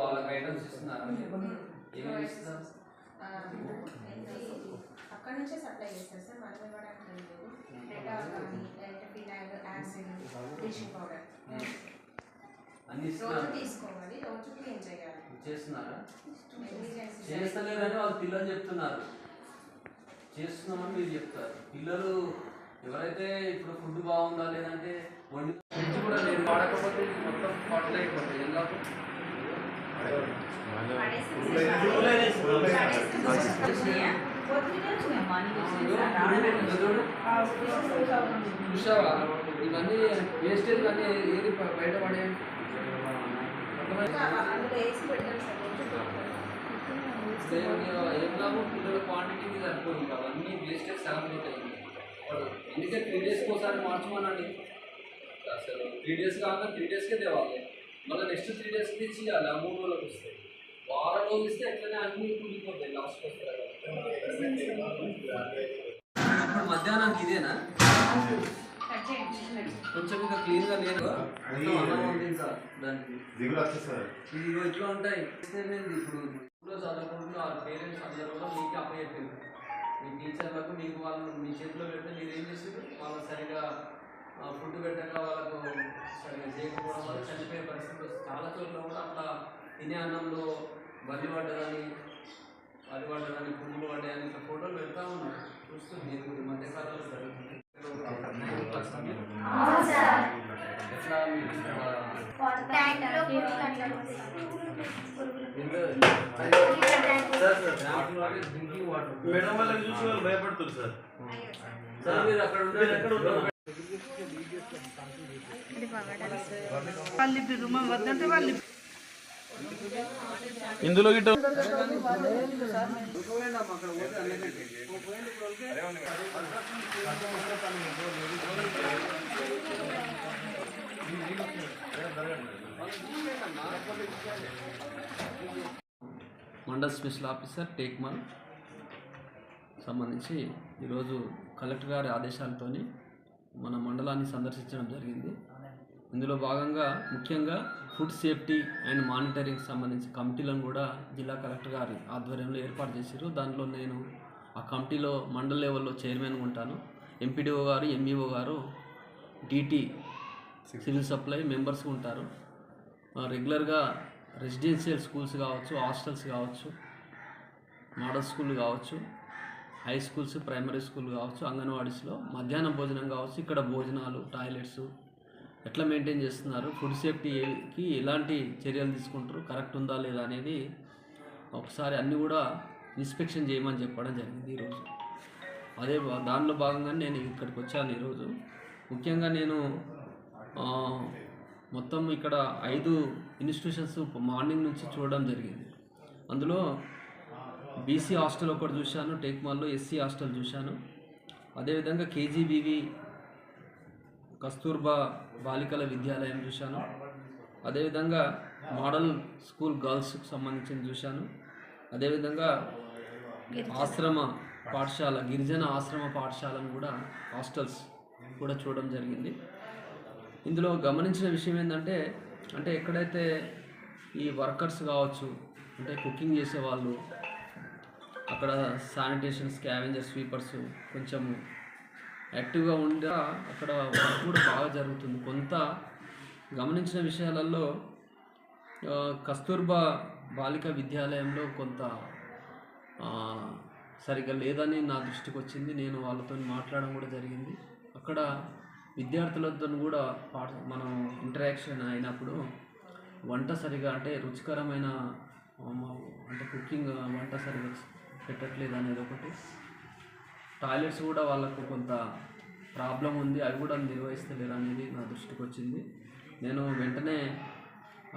వాళ్ళకి ఐటమ్స్ ఇస్తున్నారు? ఏమేమి అక్కడ నుంచే సప్లై చేస్తారు సార్. మనం ఇవ్వడానికి ఏం లేదు. డెటాల్ కానీ లేదంటే ఫినాయిల్ యాసిడ్ బ్లీచింగ్ పౌడర్ అన్ని రోజు తీసుకోవాలి. రోజు క్లీన్ చేయాలి? చేస్తున్నారా? చేస్తలేరని వాళ్ళు పిల్లలు చెప్తున్నారు. చేస్తున్నామని మీరు చెప్తారు. పిల్లలు ఎవరైతే ఇప్పుడు ఫుడ్ బాగుందా లేదంటే వండి ఫ్రిడ్జ్ కూడా నేను వాడకపోతే ఇది మొత్తం పాటలు అయిపోతాయి ఎందుకు చూసావా ఇవన్నీ వేస్టేజ్ అన్నీ ఏది బ- బయట పడేయండి ఏం లాభం పిల్లల క్వాంటిటీకి సరిపోదు ఇంకా అవన్నీ వేస్టేజ్ సెలబ్రేట్ అయ్యింది వాడు అందుకే త్రీ డేస్కి ఒకసారి మార్చమనండి త్రీ డేస్ కాక త్రీ డేస్కే తేవాలి. మళ్ళీ నెక్స్ట్ త్రీ డేస్కి ఇచ్చేయాలి ఆ మూడు రోజులకు వస్తాయి వారం రోజులు ఇస్తే ఎట్లనే అన్నీ కూలిపోతాయి లాస్ట్కి వస్తాయి ఇప్పుడు మధ్యాహ్నానికి ఇదేనా? కొంచెం ఇంకా క్లీన్గా లేదు. ఇంకా దానికి. ఇది ఇట్లా ఉంటాయి? ఇప్పుడు? ఇప్పుడు చదువుకుంటున్న వాళ్ళ పేరెంట్స్ అందరూ మీకు అప్పచెప్పారు. మీ టీచర్లకు మీకు వాళ్ళు మీ చేతిలో పెడితే మీరు ఏం చేస్తారు వాళ్ళకి సరిగా ఫుడ్ పెట్టక వాళ్ళకు సరిగా చేయకపోవడం వల్ల చనిపోయే పరిస్థితి వస్తుంది. చాలా చోట్ల కూడా అట్లా తినే అన్నంలో బలి పడ్డదని అది పడ్డదని పురుగులు పడ్డాయని ఇట్లా ఫోటోలు పెడతా ఉన్నారు. చూస్తుంది మీరు ఈ మధ్యకాలంలో జరుగుతుంది. మేడం వాళ్ళకి చూసి వాళ్ళు భయపడుతుంది సార్. సార్ మీరు అక్కడ ఉండండి. ఎక్కడ ఉంటారు? ఇందులో గిట్ట మండల్ స్పెషల్ ఆఫీసర్ టేక్మల్. సంబంధించి ఈరోజు కలెక్టర్ గారి ఆదేశాలతోని మన మండలాన్ని సందర్శించడం జరిగింది. ఇందులో భాగంగా ముఖ్యంగా ఫుడ్ సేఫ్టీ అండ్ మానిటరింగ్ సంబంధించి కమిటీలను కూడా జిల్లా కలెక్టర్ గారి ఆధ్వర్యంలో ఏర్పాటు చేశారు. దానిలో నేను ఆ కమిటీలో మండల లెవెల్లో చైర్మన్ ఉంటాను. ఎంపీడీఓ గారు ఎంఈఓ గారు డిటి సివిల్ సప్లై మెంబర్స్ ఉంటారు. రెగ్యులర్గా రెసిడెన్షియల్ స్కూల్స్ కావచ్చు హాస్టల్స్ కావచ్చు మోడల్ స్కూల్ కావచ్చు హై స్కూల్స్ ప్రైమరీ స్కూల్ కావచ్చు అంగన్వాడీస్లో మధ్యాహ్నం భోజనం కావచ్చు ఇక్కడ భోజనాలు టాయిలెట్స్ ఎట్లా మెయింటైన్ చేస్తున్నారు ఫుడ్ సేఫ్టీకి ఎలాంటి చర్యలు తీసుకుంటారు కరెక్ట్ ఉందా లేదా అనేది ఒకసారి అన్నీ కూడా ఇన్స్పెక్షన్ చేయమని చెప్పడం జరిగింది ఈరోజు. అదే భా- దానిలో భాగంగా నేను ఇక్కడికి వచ్చాను ఈరోజు. ముఖ్యంగా నేను మొత్తం ఇక్కడ ఐదు ఇన్స్టిట్యూషన్స్ మార్నింగ్ నుంచి చూడడం జరిగింది. అందులో బీసీ హాస్టల్ ఒకటి చూశాను టేక్మాల్లో ఎస్సీ హాస్టల్ చూశాను. అదేవిధంగా కేజీబీవి కస్తూర్బా బాలికల విద్యాలయం చూశాను. అదేవిధంగా మోడల్ స్కూల్ గర్ల్స్కి సంబంధించిన చూశాను. అదేవిధంగా ఆశ్రమ పాఠశాల గిరిజన ఆశ్రమ పాఠశాలను కూడా హాస్టల్స్ కూడా చూడడం జరిగింది. ఇందులో గమనించిన విషయం ఏంటంటే అంటే ఎక్కడైతే ఈ వర్కర్స్ కావచ్చు అంటే కుకింగ్ చేసేవాళ్ళు అక్కడ శానిటేషన్ స్కావెంజర్ స్వీపర్స్ కొంచెం యాక్టివ్గా ఉండగా అక్కడ వర్క్ కూడా బాగా జరుగుతుంది. కొంత గమనించిన విషయాలలో కస్తూర్బా బాలిక విద్యాలయంలో కొంత సరిగ్గా లేదని నా దృష్టికి వచ్చింది. నేను వాళ్ళతో మాట్లాడడం కూడా జరిగింది. అక్కడ విద్యార్థులతో కూడా పాఠ మనం ఇంటరాక్షన్ అయినప్పుడు వంట సరిగా అంటే రుచికరమైన అంటే కుకింగ్ వంట సరిగా పెట్టట్లేదు అనేది ఒకటి. టాయిలెట్స్ కూడా వాళ్ళకు కొంత ప్రాబ్లం ఉంది. అవి కూడా నిర్వహిస్తలేరు అనేది నా దృష్టికి వచ్చింది. నేను వెంటనే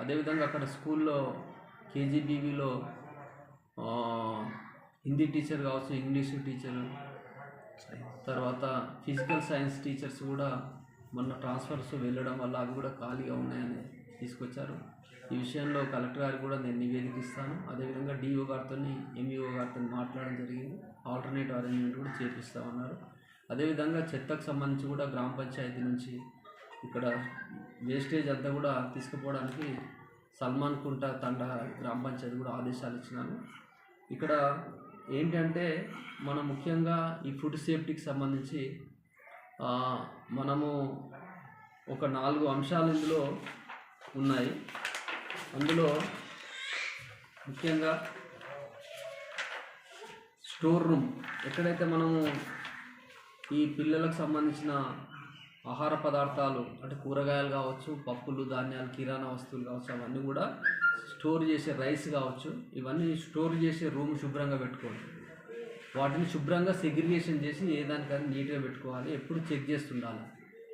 అదేవిధంగా అక్కడ స్కూల్లో కేజీబీవీలో హిందీ టీచర్ కావచ్చు ఇంగ్లీష్ టీచర్ తర్వాత ఫిజికల్ సైన్స్ టీచర్స్ కూడా మొన్న ట్రాన్స్ఫర్స్ వెళ్ళడం వల్ల అవి కూడా ఖాళీగా ఉన్నాయని తీసుకొచ్చారు. ఈ విషయంలో కలెక్టర్ గారికి కూడా నేను నివేదిక ఇస్తాను. అదేవిధంగా డిఓ గారితో ఎంఈఓ గారితో మాట్లాడడం జరిగింది. ఆల్టర్నేట్ అరేంజ్మెంట్ కూడా చేపిస్తామన్నారు అదేవిధంగా చెత్తకు సంబంధించి కూడా గ్రామ పంచాయతీ నుంచి ఇక్కడ వేస్టేజ్ అంతా కూడా తీసుకుపోవడానికి సల్మాన్ కుంట తండ గ్రామ పంచాయతీ కూడా ఆదేశాలు ఇచ్చినాను. ఇక్కడ ఏంటంటే మనం ముఖ్యంగా ఈ ఫుడ్ సేఫ్టీకి సంబంధించి మనము ఒక నాలుగు అంశాలు ఇందులో ఉన్నాయి. అందులో ముఖ్యంగా స్టోర్ రూమ్ ఎక్కడైతే మనము ఈ పిల్లలకు సంబంధించిన ఆహార పదార్థాలు అంటే కూరగాయలు కావచ్చు పప్పులు ధాన్యాలు కిరాణా వస్తువులు కావచ్చు అవన్నీ కూడా స్టోర్ చేసే రైస్ కావచ్చు ఇవన్నీ స్టోర్ చేసే రూమ్ శుభ్రంగా పెట్టుకోండి వాటిని శుభ్రంగా సెగ్రిగేషన్ చేసి ఏ దానికైనా నీట్గా పెట్టుకోవాలి. ఎప్పుడు చెక్ చేస్తుండాలి.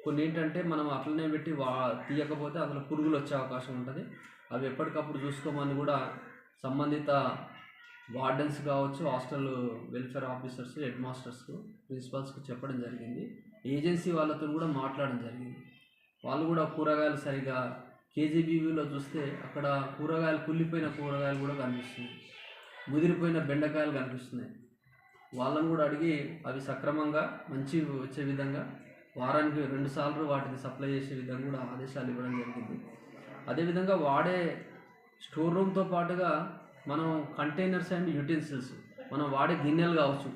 కొన్ని ఏంటంటే మనం అట్లనే పెట్టి వా తీయకపోతే అందులో పురుగులు వచ్చే అవకాశం ఉంటుంది. అవి ఎప్పటికప్పుడు చూసుకోమని కూడా సంబంధిత వార్డెన్స్ కావచ్చు హాస్టల్ వెల్ఫేర్ ఆఫీసర్స్ హెడ్ మాస్టర్స్కు ప్రిన్సిపాల్స్కి చెప్పడం జరిగింది. ఏజెన్సీ వాళ్ళతో కూడా మాట్లాడడం జరిగింది. వాళ్ళు కూడా కూరగాయలు సరిగా కేజీబీవీలో చూస్తే అక్కడ కూరగాయలు కుళ్ళిపోయిన కూరగాయలు కూడా కనిపిస్తున్నాయి. ముదిరిపోయిన బెండకాయలు కనిపిస్తున్నాయి. వాళ్ళని కూడా అడిగి అవి సక్రమంగా మంచి వచ్చే విధంగా వారానికి రెండుసార్లు వాటిని సప్లై చేసే విధంగా కూడా ఆదేశాలు ఇవ్వడం జరిగింది. అదేవిధంగా వాడే స్టోర్ రూమ్తో పాటుగా మనం కంటైనర్స్ అండ్ యూటెన్సిల్స్ మనం వాడే గిన్నెలు కావచ్చు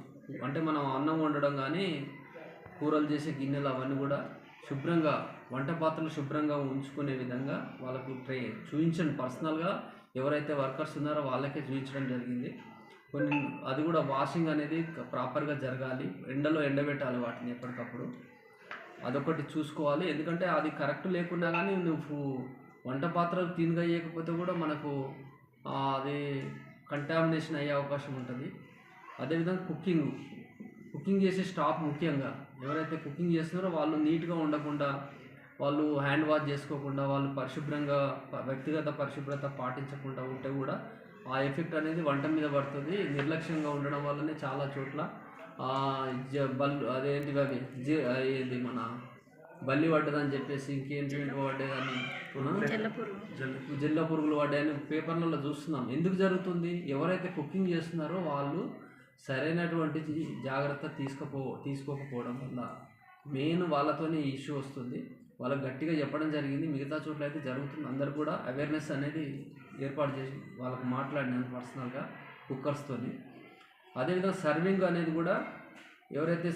అంటే మనం అన్నం వండడం కానీ కూరలు చేసే గిన్నెలు అవన్నీ కూడా శుభ్రంగా వంట పాత్రలు శుభ్రంగా ఉంచుకునే విధంగా వాళ్ళకు ట్రై చూపించండి పర్సనల్గా ఎవరైతే వర్కర్స్ ఉన్నారో వాళ్ళకే చూపించడం జరిగింది. కొన్ని అది కూడా వాషింగ్ అనేది ప్రాపర్గా జరగాలి. ఎండలో ఎండబెట్టాలి వాటిని ఎప్పటికప్పుడు. అదొకటి చూసుకోవాలి. ఎందుకంటే అది కరెక్ట్ లేకున్నా కానీ నువ్వు వంట పాత్రలు క్లీన్గా చేయకపోతే కూడా మనకు అది కంటామినేషన్ అయ్యే అవకాశం ఉంటుంది. అదేవిధంగా కుకింగ్. కుకింగ్ చేసే స్టాఫ్ ముఖ్యంగా. ఎవరైతే కుకింగ్ చేస్తున్నారో వాళ్ళు నీట్గా ఉండకుండా వాళ్ళు హ్యాండ్ వాష్ చేసుకోకుండా వాళ్ళు పరిశుభ్రంగా వ్యక్తిగత పరిశుభ్రత పాటించకుండా ఉంటే కూడా ఆ ఎఫెక్ట్ అనేది వంట మీద పడుతుంది. నిర్లక్ష్యంగా ఉండడం వల్లనే చాలా చోట్ల బల్లు అదేంటివి అవి జి ఏంటి మన బల్లి పడ్డదని చెప్పేసి ఇంకేంటి పడ్డదని? జిల్లా పురుగులు పడ్డాయని పేపర్లలో చూస్తున్నాం. ఎందుకు జరుగుతుంది? ఎవరైతే కుకింగ్ చేస్తున్నారో వాళ్ళు సరైనటువంటి జాగ్రత్త తీసుకపో తీసుకోకపోవడం వల్ల మెయిన్ వాళ్ళతోనే ఇష్యూ వస్తుంది. వాళ్ళకి గట్టిగా చెప్పడం జరిగింది. మిగతా చోట్ల అయితే జరుగుతుంది. అందరు కూడా అవేర్నెస్ అనేది ఏర్పాటు చేసి వాళ్ళకి మాట్లాడినాను పర్సనల్గా కుక్కర్స్తోని అదేవిధంగా సర్వింగ్ అనేది కూడా ఎవరైతే